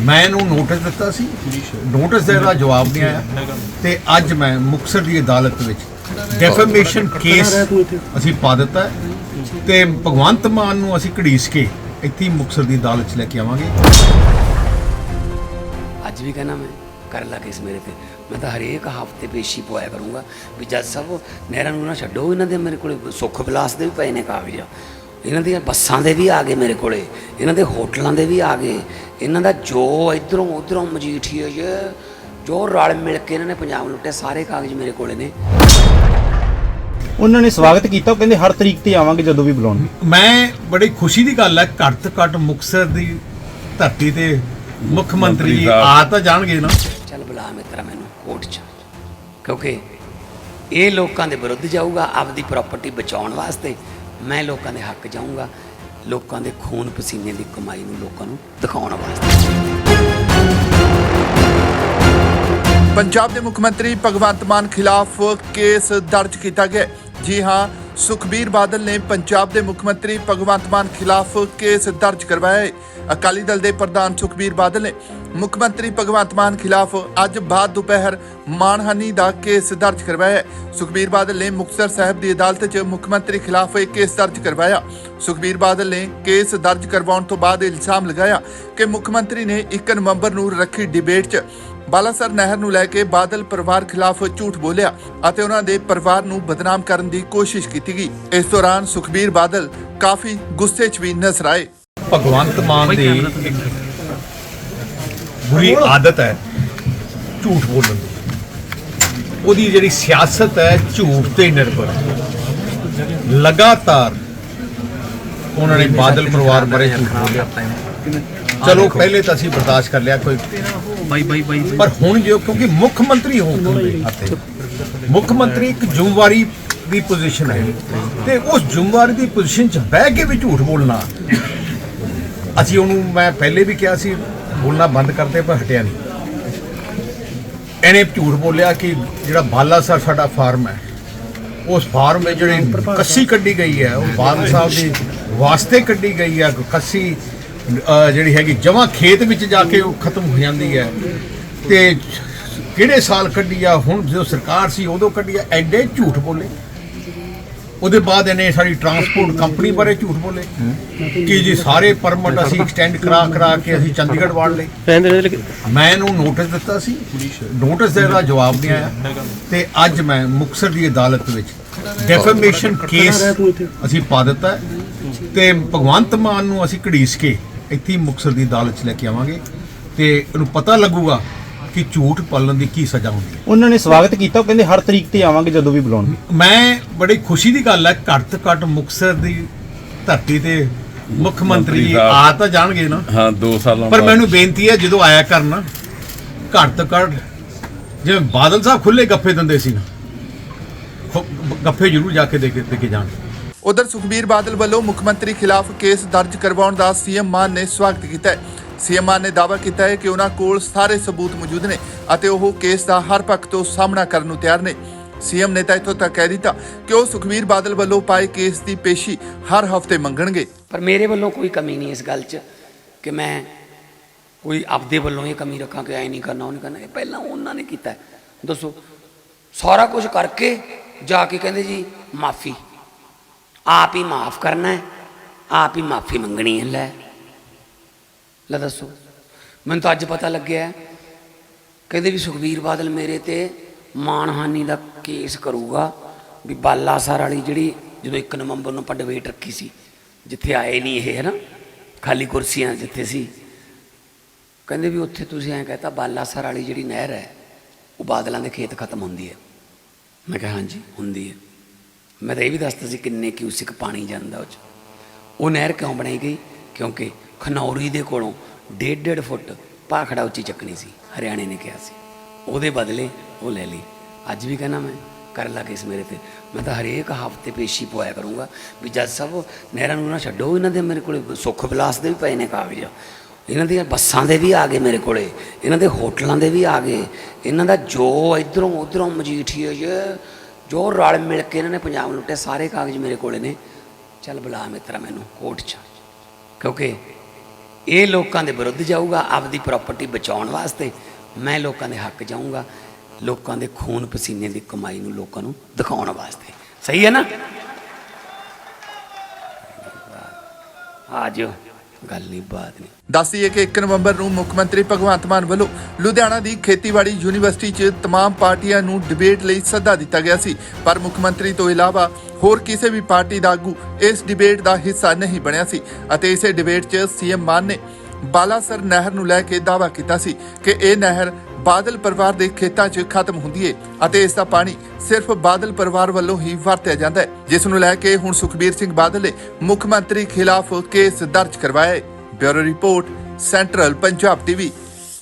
ਮੈਂ ਇਹਨੂੰ ਨੋਟਿਸ ਦਿੱਤਾ ਸੀ। ਨੋਟਿਸ ਦੇ ਦਾ ਜਵਾਬ ਨਹੀਂ ਆਇਆ। ਤੇ ਅੱਜ ਮੈਂ ਮੁਕਤਸਰ ਦੀ ਅਦਾਲਤ ਵਿੱਚ ਡੈਫੇਮੇਸ਼ਨ ਕੇਸ ਅਸੀਂ ਪਾ ਦਿੱਤਾ ਹੈ। ਤੇ ਭਗਵੰਤ ਮਾਨ ਨੂੰ ਅਸੀਂ ਘੜੀਸ ਕੇ ਇੱਥੇ ਹੀ ਮੁਕਤਸਰ ਦੀ ਅਦਾਲਤ 'ਚ ਲੈ ਕੇ ਆਵਾਂਗੇ। ਅੱਜ ਵੀ ਕਹਿਣਾ ਮੈਂ, ਕਰ ਲਾ ਕੇਸ ਮੇਰੇ ਤੇ। ਮੈਂ ਤਾਂ ਹਰੇਕ ਹਫ਼ਤੇ ਪੇਸ਼ੀ ਪਵਾਇਆ ਕਰੂੰਗਾ ਵੀ ਜੱਜ ਸਾਹਿਬ, ਨਹਿਰਾਂ ਨੂੰ ਨਾ ਛੱਡੋ ਇਹਨਾਂ ਦੇ ਮੇਰੇ ਕੋਲ, ਸੁੱਖ ਵਿਲਾਸ ਦੇ ਵੀ ਪਏ ਨੇ ਕਾਗਜ਼। ਇਹਨਾਂ ਦੀਆਂ ਬੱਸਾਂ ਦੇ ਵੀ ਆ ਗਏ ਮੇਰੇ ਕੋਲੇ ਇਹਨਾਂ ਦੇ ਹੋਟਲਾਂ ਦੇ ਵੀ ਆ ਗਏ। ਇਹਨਾਂ ਦਾ ਜੋ ਇਧਰੋਂ ਉਧਰੋਂ ਮਜੀਠੀਏ ਜੇ ਜੋ ਰਲ ਮਿਲ ਕੇ ਇਹਨਾਂ ਨੇ ਪੰਜਾਬ ਲੁੱਟੇ ਸਾਰੇ ਕਾਗਜ਼ ਮੇਰੇ ਕੋਲੇ ਨੇ। ਉਹਨਾਂ ਨੇ ਸਵਾਗਤ ਕੀਤਾ ਉਹ ਕਹਿੰਦੇ ਹਰ ਤਰੀਕ ਤੇ ਆਵਾਂਗੇ ਜਦੋਂ ਵੀ ਬੁਲਾਉਣ ਮੈਂ ਬੜੀ ਖੁਸ਼ੀ ਦੀ ਗੱਲ ਹੈ ਘੱਟ ਤੋਂ ਘੱਟ ਮੁਕਤਸਰ ਦੀ ਧਰਤੀ ਤੇ ਮੁੱਖ ਮੰਤਰੀ ਆ ਤਾਂ ਜਾਣਗੇ ਨਾ। ਚੱਲ ਬੁਲਾ ਮਿੱਤਰਾ ਮੈਨੂੰ ਕੋਰਟ 'ਚ। ਕਿਉਂਕਿ ਇਹ ਲੋਕਾਂ ਦੇ ਵਿਰੁੱਧ ਜਾਊਗਾ ਆਪਦੀ ਪ੍ਰਾਪਰਟੀ ਬਚਾਉਣ ਵਾਸਤੇ। ਮੈਂ ਲੋਕਾਂ ਦੇ ਹੱਕ ਜਾਊਂਗਾ, ਲੋਕਾਂ ਦੇ ਖੂਨ ਪਸੀਨੇ ਦੀ ਕਮਾਈ ਨੂੰ ਲੋਕਾਂ ਨੂੰ ਦਿਖਾਉਣ ਵਾਸਤੇ। ਪੰਜਾਬ ਦੇ ਮੁੱਖ ਮੰਤਰੀ ਭਗਵੰਤ ਮਾਨ ਖਿਲਾਫ ਕੇਸ ਦਰਜ ਕੀਤਾ ਗਿਆ ਜੀ ਹਾਂ ਸੁਖਬੀਰ ਬਾਦਲ ਨੇ ਪੰਜਾਬ ਦੇ ਮੁੱਖ ਮੰਤਰੀ ਭਗਵੰਤ ਮਾਨ ਖਿਲਾਫ ਕੇਸ ਦਰਜ ਕਰਵਾਇਆ ਹੈ। ਅਕਾਲੀ ਦਲ ਦੇ ਪ੍ਰਧਾਨ ਸੁਖਬੀਰ ਬਾਦਲ ਨੇ ਮੁੱਖ ਮੰਤਰੀ ਭਗਵੰਤ ਮਾਨ ਖਿਲਾਫ ਅੱਜ ਬਾਅਦ ਦੁਪਹਿਰ ਮਾਨਹਾਨੀ ਦਾ ਕੇਸ ਦਰਜ ਕਰਵਾਇਆ ਹੈ। ਸੁਖਬੀਰ ਬਾਦਲ ਨੇ ਮੁਕਤਸਰ ਸਾਹਿਬ ਦੀ ਅਦਾਲਤ 'ਚ ਮੁੱਖ ਮੰਤਰੀ ਖਿਲਾਫ ਇੱਕ ਕੇਸ ਦਰਜ ਕਰਵਾਇਆ। ਸੁਖਬੀਰ ਬਾਦਲ ਨੇ ਕੇਸ ਦਰਜ ਕਰਵਾਉਣ ਤੋਂ ਬਾਅਦ ਇਲਜ਼ਾਮ ਲਗਾਇਆ ਕਿ ਮੁੱਖ ਮੰਤਰੀ ਨੇ 1 ਨਵੰਬਰ ਨੂੰ ਰੱਖੀ ਡਿਬੇਟ 'ਚ। ਬਾਲਾਸਰ ਨਹਿਰ ਨੂੰ ਲੈ ਕੇ ਬਾਦਲ ਪਰਿਵਾਰ ਖਿਲਾਫ ਝੂਠ ਬੋਲਿਆ ਅਤੇ ਉਹਨਾਂ ਦੇ ਪਰਿਵਾਰ ਨੂੰ ਬਦਨਾਮ ਕਰਨ ਦੀ ਕੋਸ਼ਿਸ਼ ਕੀਤੀ ਗਈ। ਇਸ ਦੌਰਾਨ ਸੁਖਬੀਰ ਬਾਦਲ ਕਾਫੀ ਗੁੱਸੇ 'ਚ ਵੀ ਨਜ਼ਰ ਆਏ। ਭਗਵੰਤ ਮਾਨ ਦੀ ਇੱਕ ਬੁਰੀ ਆਦਤ ਹੈ ਝੂਠ ਬੋਲਣ ਦੀ। ਉਹਦੀ ਜਿਹੜੀ ਸਿਆਸਤ ਹੈ ਝੂਠ ਤੇ ਨਿਰਭਰ ਲਗਾਤਾਰ ਉਹਨਾਂ ਨੇ ਬਾਦਲ ਪਰਿਵਾਰ ਬਾਰੇ ਝੂਠ ਬੋਲਿਆ। ਚਲੋ ਪਹਿਲੇ ਤਾਂ ਅਸੀਂ ਬਰਦਾਸ਼ਤ ਕਰ ਲਿਆ ਕੋਈ ਬਾਈ ਬਾਈ ਬਾਈ ਪਰ ਹੁਣ ਜੋ ਕਿਉਂਕਿ ਮੁੱਖ ਮੰਤਰੀ ਹੋ ਗਏ ਅਤੇ ਮੁੱਖ ਮੰਤਰੀ ਇੱਕ ਜ਼ਿੰਮੇਵਾਰੀ ਦੀ ਪੋਜੀਸ਼ਨ ਹੈ। ਤੇ ਉਸ ਜ਼ਿੰਮੇਵਾਰੀ ਦੀ ਪੋਜੀਸ਼ਨ 'ਚ ਬਹਿ ਕੇ ਵੀ ਝੂਠ ਬੋਲਣਾ। ਅਸੀਂ ਉਹਨੂੰ ਮੈਂ ਪਹਿਲੇ ਵੀ ਕਿਹਾ ਸੀ ਬੋਲਣਾ ਬੰਦ ਕਰਦੇ ਪਰ ਹਟਿਆ ਨਹੀਂ। ਇਹਨੇ ਝੂਠ ਬੋਲਿਆ ਕਿ ਜਿਹੜਾ ਬਾਲਾਸਰ ਸਾਡਾ ਫਾਰਮ ਹੈ ਉਸ ਫਾਰਮ ਵਿੱਚ ਜਿਹੜੀ ਕੱਸੀ ਕੱਢੀ ਗਈ ਹੈ ਉਹ ਬਾਦਲ ਸਾਹਿਬ ਦੀ ਵਾਸਤੇ ਕੱਢੀ ਗਈ ਹੈ ਕੱਸੀ ਜਿਹੜੀ ਹੈਗੀ ਜਮਾ ਖੇਤ ਵਿੱਚ ਜਾ ਕੇ ਉਹ ਖਤਮ ਹੋ ਜਾਂਦੀ ਹੈ। ਤੇ ਕਿਹੜੇ ਸਾਲ ਕੱਢੀ ਆ? ਹੁਣ ਜਦੋਂ ਸਰਕਾਰ ਸੀ ਉਦੋਂ ਕੱਢੀ ਆ। ਐਡੇ ਝੂਠ ਬੋਲੇ। ਉਹਦੇ ਬਾਅਦ ਇਹਨੇ ਸਾਡੀ ਟਰਾਂਸਪੋਰਟ ਕੰਪਨੀ ਬਾਰੇ ਝੂਠ ਬੋਲੇ। ਕਿ ਜੀ ਸਾਰੇ ਪਰਮਿਟ ਅਸੀਂ ਐਕਸਟੈਂਡ ਕਰਾ ਕਰਾ ਕੇ ਅਸੀਂ ਚੰਡੀਗੜ੍ਹ ਵਾੜ ਲਏ। ਮੈਂ ਇਹਨੂੰ ਨੋਟਿਸ ਦਿੱਤਾ ਸੀ। ਨੋਟਿਸ ਦੇ ਦਾ ਜਵਾਬ ਨਹੀਂ ਆਇਆ। ਤੇ ਅੱਜ ਮੈਂ ਮੁਕਤਸਰ ਦੀ ਅਦਾਲਤ ਵਿੱਚ ਡੈਫੇਮੇਸ਼ਨ ਕੇਸ ਅਸੀਂ ਪਾ ਦਿੱਤਾ ਤੇ ਭਗਵੰਤ ਮਾਨ ਨੂੰ ਅਸੀਂ ਘੜੀਸ ਕੇ ਇੱਥੇ ਹੀ ਮੁਕਤਸਰ ਦੀ ਅਦਾਲਤ 'ਚ ਲੈ ਕੇ ਆਵਾਂਗੇ ਤੇ ਉਹਨੂੰ ਪਤਾ ਲੱਗੂਗਾ ਕਿ ਝੂਠ ਪਲਣ ਦੀ ਕੀ ਸਜ਼ਾ ਹੁੰਦੀ ਹੈ। ਉਹਨਾਂ ਨੇ ਸਵਾਗਤ ਕੀਤਾ ਉਹ ਕਹਿੰਦੇ ਹਰ ਤਰੀਕ ਤੇ ਆਵਾਂਗੇ ਜਦੋਂ ਵੀ ਬੁਲਾਉਣ। ਮੈਂ ਬੜੀ ਖੁਸ਼ੀ ਦੀ ਗੱਲ ਹੈ ਘੱਟ ਤੋਂ ਘੱਟ ਮੁਕਤਸਰ ਦੀ ਧਰਤੀ ਤੇ ਮੁੱਖ ਮੰਤਰੀ ਆ ਤਾਂ ਜਾਣਗੇ ਨਾ। ਹਾਂ 2 ਸਾਲਾਂ ਪਰ। ਮੈਨੂੰ ਬੇਨਤੀ ਹੈ ਜਦੋਂ ਆਇਆ ਕਰਨਾ ਘੱਟ ਤੋਂ ਘੱਟ ਜਿਵੇਂ ਬਾਦਲ ਸਾਹਿਬ ਖੁੱਲੇ ਗੱਫੇ ਦਿੰਦੇ ਸੀ ਨਾ ਖੁ- ਗੱਫੇ ਜ਼ਰੂਰ ਜਾ ਕੇ ਦੇ ਕੇ ਦੇ ਕੇ ਜਾਣ ਉਧਰ ਸੁਖਬੀਰ ਬਾਦਲ ਵੱਲੋਂ ਮੁੱਖ ਮੰਤਰੀ ਖਿਲਾਫ ਕੇਸ ਦਰਜ ਕਰਵਾਉਣ ਦਾ ਸੀਐਮ ਮਾਨ ਨੇ ਸਵਾਗਤ ਕੀਤਾ ਹੈ। ਸੀਐਮ ਮਾਨ ਨੇ ਦਾਅਵਾ ਕੀਤਾ ਹੈ ਕਿ ਉਹਨਾਂ ਕੋਲ ਸਾਰੇ ਸਬੂਤ ਮੌਜੂਦ ਨੇ ਅਤੇ ਉਹ ਕੇਸ ਦਾ ਹਰ ਪੱਖ ਤੋਂ ਸਾਹਮਣਾ ਕਰਨ ਨੂੰ ਤਿਆਰ ਨੇ। ਸੀਐਮ ਨੇ ਤਾਂ ਇੱਥੋਂ ਤੱਕ ਕਹਿ ਦਿੱਤਾ ਕਿ ਉਹ ਸੁਖਬੀਰ ਬਾਦਲ ਵੱਲੋਂ ਪਾਏ ਕੇਸ ਦੀ ਪੇਸ਼ੀ ਹਰ ਹਫ਼ਤੇ ਮੰਗਣਗੇ। ਪਰ ਮੇਰੇ ਵੱਲੋਂ ਕੋਈ ਕਮੀ ਨਹੀਂ ਇਸ ਗੱਲ 'ਚ ਕਿ ਮੈਂ ਕੋਈ ਆਪਦੇ ਵੱਲੋਂ ਇਹ ਕਮੀ ਰੱਖਾਂ ਕਿ ਐ ਨਹੀਂ ਕਰਨਾ, ਉਹ ਕਰਨਾ। ਇਹ ਪਹਿਲਾਂ ਉਹਨਾਂ ਨੇ ਕੀਤਾ ਦੱਸੋ, ਸਾਰਾ ਕੁਝ ਕਰਕੇ ਜਾ ਕੇ ਕਹਿੰਦੇ ਜੀ ਮਾਫੀ। ਆਪ ਹੀ ਮਾਫ ਕਰਨਾ ਹੈ, ਆਪ ਹੀ ਮਾਫੀ ਮੰਗਣੀ ਹੈ, ਲੈ। ਲੈ ਦੱਸੋ। ਮੈਨੂੰ ਤਾਂ ਅੱਜ ਪਤਾ ਲੱਗਿਆ ਕਹਿੰਦੇ ਵੀ ਸੁਖਬੀਰ ਬਾਦਲ ਮੇਰੇ ਤੇ ਮਾਨਹਾਨੀ ਦਾ ਕੇਸ ਕਰੂਗਾ, ਵੀ ਬਾਲਾਸਰ ਵਾਲੀ ਜਿਹੜੀ ਜਦੋਂ 1 ਨਵੰਬਰ ਨੂੰ ਆਪਾਂ ਡਿਬੇਟ ਰੱਖੀ ਸੀ, ਜਿੱਥੇ ਆਏ ਨਹੀਂ ਇਹ ਹੈ ਨਾ ਖਾਲੀ ਕੁਰਸੀਆਂ ਜਿੱਥੇ ਸੀ। ਕਹਿੰਦੇ ਵੀ ਉੱਥੇ ਤੁਸੀਂ ਐਂ ਕਹਤਾ, ਬਾਲਾਸਰ ਵਾਲੀ ਜਿਹੜੀ ਨਹਿਰ ਹੈ, ਉਹ ਬਾਦਲਾਂ ਦੇ ਖੇਤ ਖਤਮ ਹੁੰਦੀ ਹੈ। ਮੈਂ ਕਿਹਾ ਹਾਂਜੀ, ਹੁੰਦੀ ਹੈ। ਮੈਂ ਤਾਂ ਇਹ ਵੀ ਦੱਸਦਾ ਸੀ ਕਿੰਨੇ ਕਿਊਸਿਕ ਪਾਣੀ ਜਾਂਦਾ ਉਹ 'ਚ। ਉਹ ਨਹਿਰ ਕਿਉਂ ਬਣਾਈ ਗਈ? ਕਿਉਂਕਿ ਖਨੌਰੀ ਦੇ ਕੋਲੋਂ ਡੇਢ ਡੇਢ ਫੁੱਟ ਭਾਖੜਾ ਉੱਚੀ ਚੱਕਣੀ ਸੀ, ਹਰਿਆਣੇ ਨੇ ਕਿਹਾ ਸੀ। ਉਹਦੇ ਬਦਲੇ ਉਹ ਲੈ ਲਈ। ਅੱਜ ਵੀ ਕਹਿੰਦਾ ਮੈਂ, ਕਰ ਲਾ ਕੇਸ ਮੇਰੇ ਤੇ। ਮੈਂ ਤਾਂ ਹਰੇਕ ਹਫ਼ਤੇ ਪੇਸ਼ੀ ਪਵਾਇਆ ਕਰੂੰਗਾ ਵੀ ਜੱਜ ਸਾਹਿਬ ਨਹਿਰਾਂ ਨੂੰ ਨਾ ਛੱਡੋ, ਇਹਨਾਂ ਦੇ ਮੇਰੇ ਕੋਲੇ ਸੁੱਖ ਵਿਲਾਸ ਦੇ ਵੀ ਪਏ ਨੇ ਕਾਗਜ਼। ਇਹਨਾਂ ਦੀਆਂ ਬੱਸਾਂ ਦੇ ਵੀ ਆ ਗਏ ਮੇਰੇ ਕੋਲੇ, ਇਹਨਾਂ ਦੇ ਹੋਟਲਾਂ ਦੇ ਵੀ ਆ ਗਏ। ਇਹਨਾਂ ਦਾ ਜੋ ਇਧਰੋਂ ਉਧਰੋਂ ਮਜੀਠੀਏ ਜੇ ਜੋ ਰਲ ਮਿਲ ਕੇ ਇਹਨਾਂ ਨੇ ਪੰਜਾਬ ਲੁੱਟੇ, ਸਾਰੇ ਕਾਗਜ਼ ਮੇਰੇ ਕੋਲੇ ਨੇ। ਚੱਲ ਬੁਲਾ ਮਿੱਤਰਾ ਮੈਨੂੰ, ਕੋਰਟ 'ਚ ਕਿਉਂਕਿ ਇਹ ਲੋਕਾਂ ਦੇ ਵਿਰੁੱਧ ਜਾਊਗਾ, ਆਪਦੀ ਪ੍ਰਾਪਰਟੀ ਬਚਾਉਣ ਵਾਸਤੇ ਮੈਂ ਲੋਕਾਂ ਦੇ ਹੱਕ ਜਾਊਂਗਾ, ਲੋਕਾਂ ਦੇ ਖੂਨ ਪਸੀਨੇ ਦੀ ਕਮਾਈ ਨੂੰ ਲੋਕਾਂ ਨੂੰ ਦਿਖਾਉਣ ਵਾਸਤੇ। ਸਹੀ ਹੈ ਨਾ? ਆ ਜਾਓ। ਗੱਲ ਨਹੀਂ ਬਾਤ ਨਹੀਂ ਦੱਸੀਏ ਕਿ 1 ਨਵੰਬਰ ਨੂੰ ਮੁੱਖ ਮੰਤਰੀ ਭਗਵੰਤ ਮਾਨ ਵੱਲੋਂ ਲੁਧਿਆਣਾ ਦੀ ਖੇਤੀਬਾੜੀ ਯੂਨੀਵਰਸਿਟੀ 'ਚ तमाम ਪਾਰਟੀਆਂ ਨੂੰ ਡਿਬੇਟ ਲਈ ਸੱਦਾ ਦਿੱਤਾ ਗਿਆ ਸੀ ਪਰ ਮੁੱਖ ਮੰਤਰੀ ਤੋਂ ਇਲਾਵਾ ਹੋਰ ਕਿਸੇ ਵੀ ਪਾਰਟੀ ਦਾ ਆਗੂ ਇਸ ਡਿਬੇਟ ਦਾ ਹਿੱਸਾ ਨਹੀਂ ਬਣਿਆ ਸੀ ਅਤੇ ਇਸੇ ਡਿਬੇਟ 'ਚ ਸੀਐਮ ਮਾਨ ਨੇ ਬਾਲਾਸਰ ਨਹਿਰ ਨੂੰ ਲੈ ਕੇ ਦਾਅਵਾ ਕੀਤਾ ਸੀ ਕਿ ਇਹ ਨਹਿਰ ਬਾਦਲ ਪਰਿਵਾਰ ਦੇ ਖੇਤਾਂ 'ਚ ਖਤਮ ਹੁੰਦੀ ਹੈ ਅਤੇ ਇਸ ਦਾ ਪਾਣੀ ਸਿਰਫ ਬਾਦਲ ਪਰਿਵਾਰ ਵੱਲੋਂ ਹੀ ਵਰਤਿਆ ਜਾਂਦਾ ਹੈ ਜਿਸ ਨੂੰ ਲੈ ਕੇ ਹੁਣ ਸੁਖਬੀਰ ਸਿੰਘ ਬਾਦਲ ਨੇ ਮੁੱਖ ਮੰਤਰੀ ਖਿਲਾਫ ਕੇਸ ਦਰਜ ਕਰਵਾਇਆ ਹੈ bureau report, central Punjab TV.